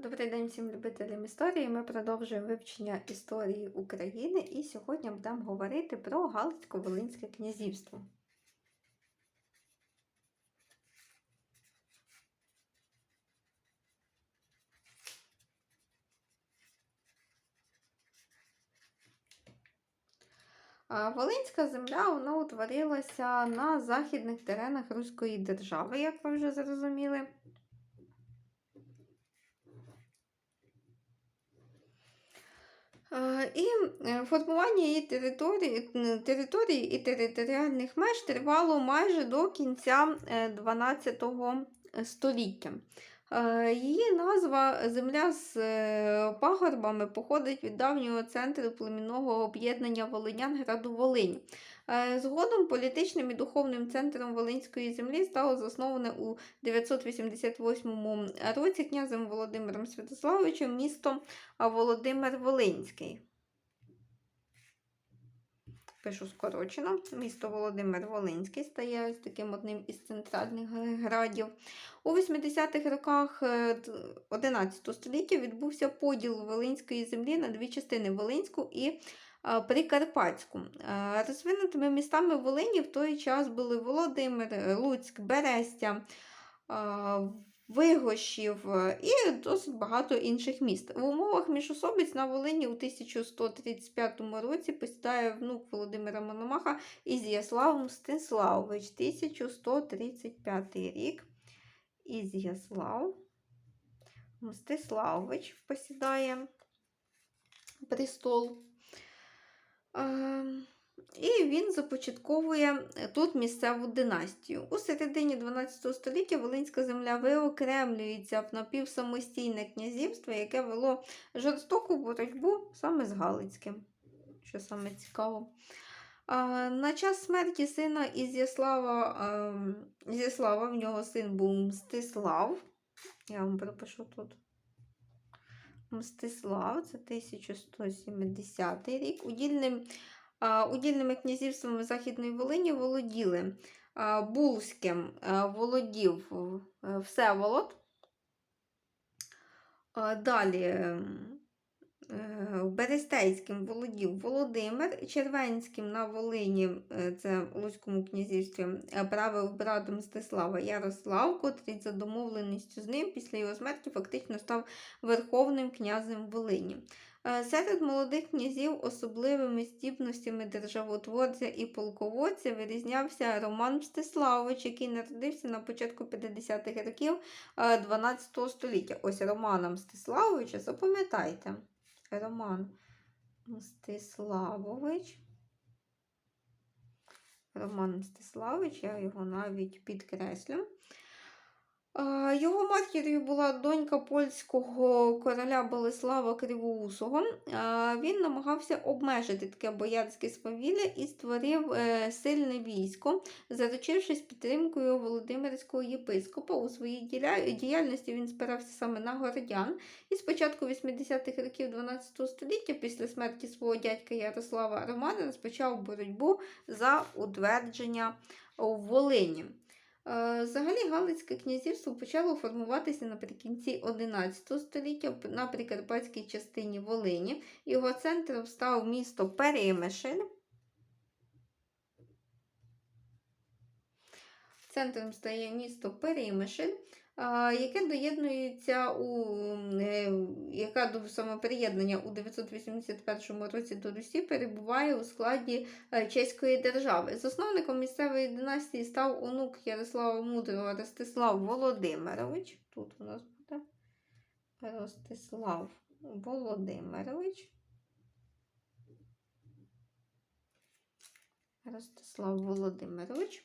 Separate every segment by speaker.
Speaker 1: Добрий день всім любителям історії. Ми продовжуємо вивчення історії України і сьогодні будемо говорити про Галицько-Волинське князівство. Волинська земля вона утворилася на західних теренах Руської держави, як ви вже зрозуміли. І е, формування її території, території і територіальних меж тривало майже до кінця е, 12 століття. Е, Її назва Земля з е, пагорбами походить від давнього центру племінного об'єднання Волинян граду Волинь. Е, Згодом політичним і духовним центром Волинської землі стало засноване у 988 році князем Володимиром Святославовичем місто Володимир Волинський. Пишу скорочено. Місто Володимир Волинський стає таким одним із центральних градів. У 80-х роках е, 11 століття відбувся поділ Волинської землі на дві частини Волинську і е, Прикарпатську. Розвинутими містами Волині в той час були Володимир, Луцьк, Берестя, Вигощів і досить багато інших міст. В умовах міжособиць на Волині у 1135 році посідає внук Володимира Мономаха Ізяслав Мстиславович, 1135 рік. Ізяслав Мстиславович посідає престол. Він започатковує тут місцеву династію. У середині 12 століття Волинська земля виокремлюється в напівсамостійне князівство, яке вело жорстоку боротьбу саме з Галицьким, що саме цікаво. На час смерті сина Ізяслава, ем, Ізяслава, в нього син був Мстислав. Я вам пропишу тут. Мстислав, це 1170 рік. Удільним, удільними князівствами Західної Волині володіли Булським володів е, Всеволод. Далі е, Берестейським володів Володимир, Червенським на Волині, е, це Луцькому князівстві, правив брат Мстислава Ярослав, котрий за домовленістю з ним після його смерті фактично став верховним князем Волині. Е, Серед молодих князів особливими здібностями державотворця і полководця вирізнявся Роман Мстиславович, який народився на початку 50-х років е, 12 століття. Ось Романа Мстиславовича, запам'ятайте. Роман Мстиславович. Роман Мстиславович, я його навіть підкреслю. Його матір'ю була донька польського короля Болеслава Кривоусого. Він намагався обмежити таке боярське свавілля і створив е, сильне військо, заручившись підтримкою Володимирського єпископа. У своїй діяльності він спирався саме на городян. І з початку 80-х років 12 століття, після смерті свого дядька Ярослава Романа, розпочав боротьбу за утвердження у Волині. Е, Взагалі Галицьке князівство почало формуватися наприкінці XI століття на прикарпатській частині Волині. Його центром став місто Перемишль. Центром стає місто Перемишль, а, яке доєднується у е, яка до самоприєднання у 981 році до Русі перебуває у складі е, чеської держави. Засновником місцевої династії став онук Ярослава Мудрого Ростислав Володимирович. Тут у нас буде Ростислав Володимирович. Ростислав Володимирович.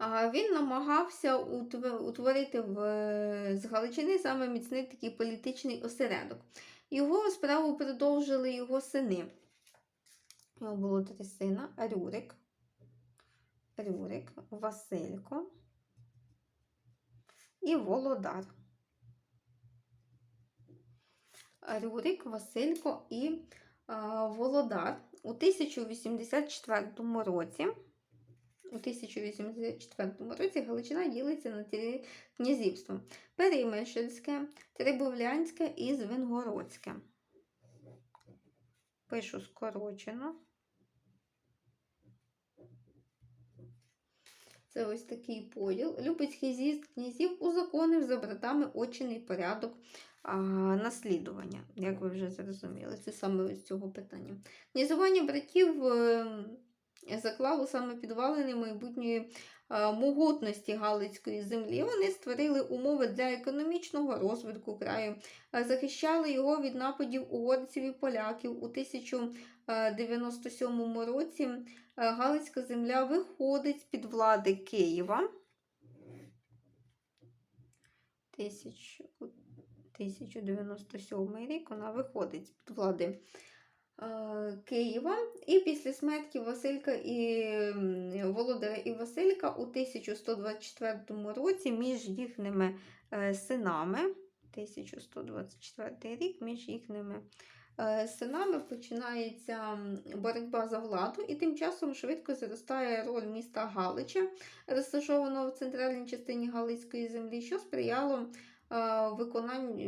Speaker 1: Він намагався утворити в, з Галичини саме міцний такий політичний осередок. Його справу продовжили його сини. У нього було три сина: Рюрик, Рюрик, Василько і Володар. Рюрик, Василько і а, Володар у 1084 році У 1084 році Галичина ділиться на три князівства: Перемишльське, Трибовлянське і Звенгородське. Пишу скорочено. Це ось такий поділ. Любецький з'їзд князів узаконив за братами очиний порядок а, наслідування, як ви вже зрозуміли. Це саме ось цього питання. Князювання братів е, заклало саме підвалини майбутньої е, могутності Галицької землі. Вони створили умови для економічного розвитку краю, е, захищали його від нападів угорців і поляків. У 1097 році е, Галицька земля виходить з-під влади Києва. 1097 рік вона виходить з-під влади е, Києва. І після смерті Василька і Володаря і Василька у 1124 році між їхніми е, синами, 1124 рік, між їхніми е, синами починається боротьба за владу, і тим часом швидко зростає роль міста Галича, розташованого в центральній частині Галицької землі, що сприяло е, виконанню е,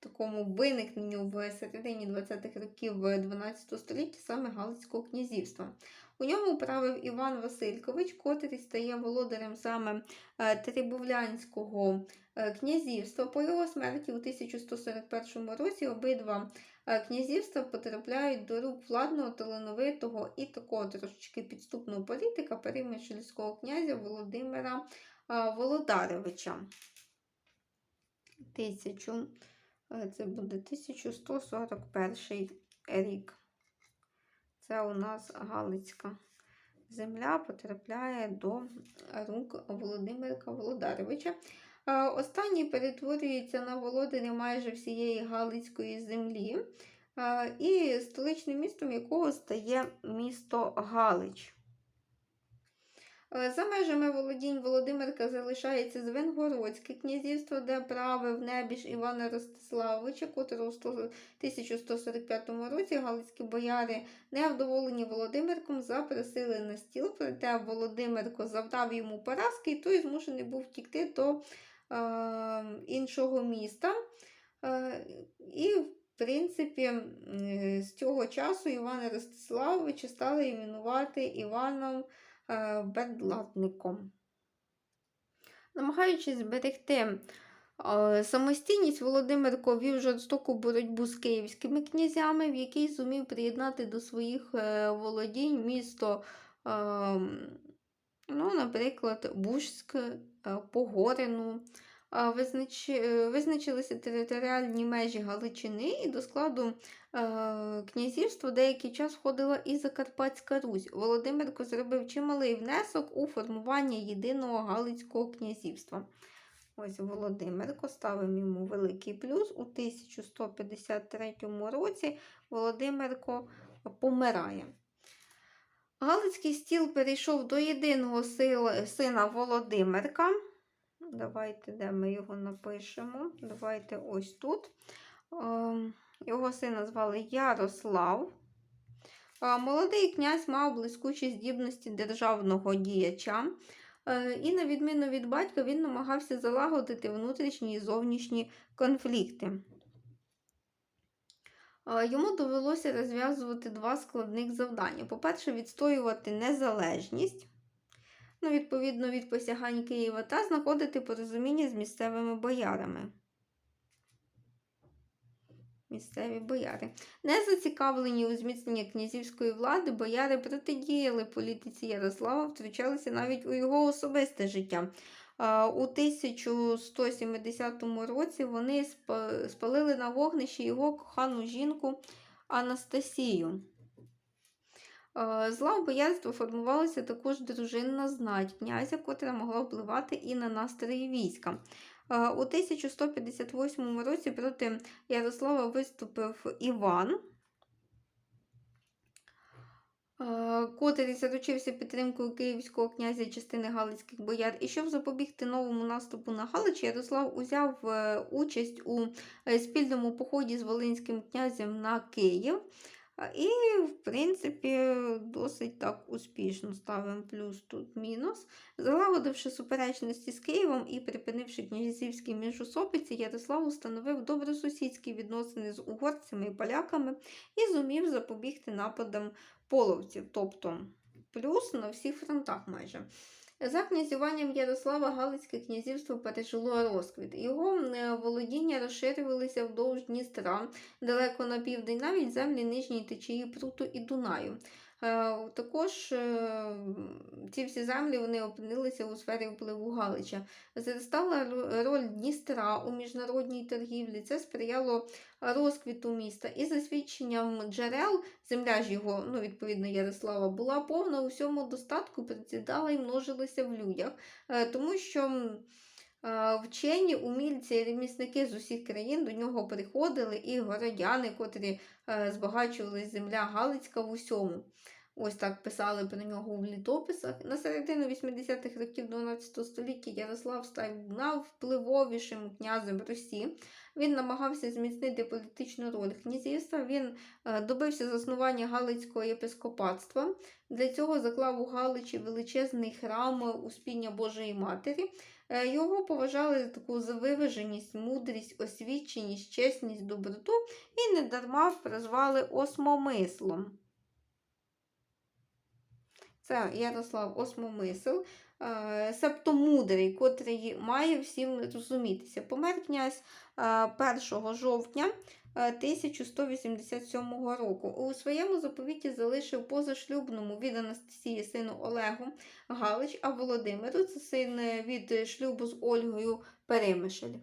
Speaker 1: такому виникненню в середині 20-х років 12 століття саме Галицького князівства. У ньому правив Іван Василькович, котрий стає володарем саме е, Трибовлянського е, князівства. По його смерті у 1141 році обидва е, князівства потрапляють до рук владного, талановитого і такого трошечки підступного політика перемишльського князя Володимира Володаревича. 1000 це буде 1141 рік. Це у нас Галицька земля потрапляє до рук Володимирка Володаревича. Е, Останній перетворюється на володаря майже всієї Галицької землі, е, і столичним містом якого стає місто Галич. Е, За межами володінь Володимирка залишається Звенгородське князівство, де правив небіж Івана Ростиславовича, котрого в 1145 році галицькі бояри, невдоволені Володимирком, запросили на стіл, проте Володимирко завдав йому поразки, і той змушений був втікти до е, іншого міста. Е, і, в принципі, з цього часу Івана Ростиславовича стали іменувати Іваном е, Намагаючись зберегти е, самостійність, Володимир вів жорстоку боротьбу з київськими князями, в якій зумів приєднати до своїх е, володінь місто, ну, наприклад, Бужськ, Погорину. Визнач... Визначилися територіальні межі Галичини і до складу е, князівства деякий час входила і Закарпатська Русь. Володимирко зробив чималий внесок у формування єдиного Галицького князівства. Ось Володимирко ставимо йому великий плюс. У 1153 році Володимирко помирає. Галицький стіл перейшов до єдиного сила- сина Володимирка. Давайте, де ми його напишемо. Давайте ось тут. Ем, Його сина звали Ярослав. Е, Молодий князь мав блискучі здібності державного діяча. Е, І, на відміну від батька, він намагався залагодити внутрішні і зовнішні конфлікти. Е, Йому довелося розв'язувати два складних завдання. По-перше, відстоювати незалежність, ну, відповідно від посягань Києва, та знаходити порозуміння з місцевими боярами. Місцеві бояри. Не зацікавлені у зміцненні князівської влади, бояри протидіяли політиці Ярослава, втручалися навіть у його особисте життя. У 1170 році вони спалили на вогнищі його кохану жінку Анастасію. Е, З боярства формувалася також дружинна знать князя, котра могла впливати і на настрої війська. Е, У 1158 році проти Ярослава виступив Іван, е, котрий заручився підтримкою київського князя частини галицьких бояр. І щоб запобігти новому наступу на Галич, Ярослав узяв участь у спільному поході з Волинським князем на Київ. І, в принципі, досить так успішно ставимо плюс тут мінус. Залагодивши суперечності з Києвом і припинивши князівські міжособиці, Ярослав установив добросусідські відносини з угорцями і поляками і зумів запобігти нападам половців, тобто плюс на всіх фронтах майже. За князюванням Ярослава Галицьке князівство пережило розквіт. Його е, володіння розширювалися вдовж Дністра, далеко на південь, навіть землі нижньої течії Пруту і Дунаю. Е, Також е, ці всі землі вони опинилися у сфері впливу Галича. Зростала роль Дністра у міжнародній торгівлі. Це сприяло розквіту міста. І за свідченням джерел, земля ж його, ну, відповідно, Ярослава, була повна у всьому достатку, прицідала і множилася в людях, Е, тому що. е, Вчені, умільці, ремісники з усіх країн до нього приходили, і городяни, котрі збагачували земля Галицька в усьому. Ось так писали про нього в літописах. На середину 80-х років 12 століття Ярослав став найвпливовішим князем Русі. Він намагався зміцнити політичну роль князівства. Він е, добився заснування Галицького єпископатства. Для цього заклав у Галичі величезний храм Успіння Божої Матері. Е, Його поважали за таку за виваженість, мудрість, освіченість, чесність, доброту і недарма прозвали осмомислом. Це Ярослав Осмомисл, е, себто мудрий, котрий має всім розумітися. Помер князь е, 1 жовтня е, 1187 року. У своєму заповіті залишив позашлюбному від Анастасії сину Олегу Галич, а Володимиру це син е, від шлюбу з Ольгою Перемишель.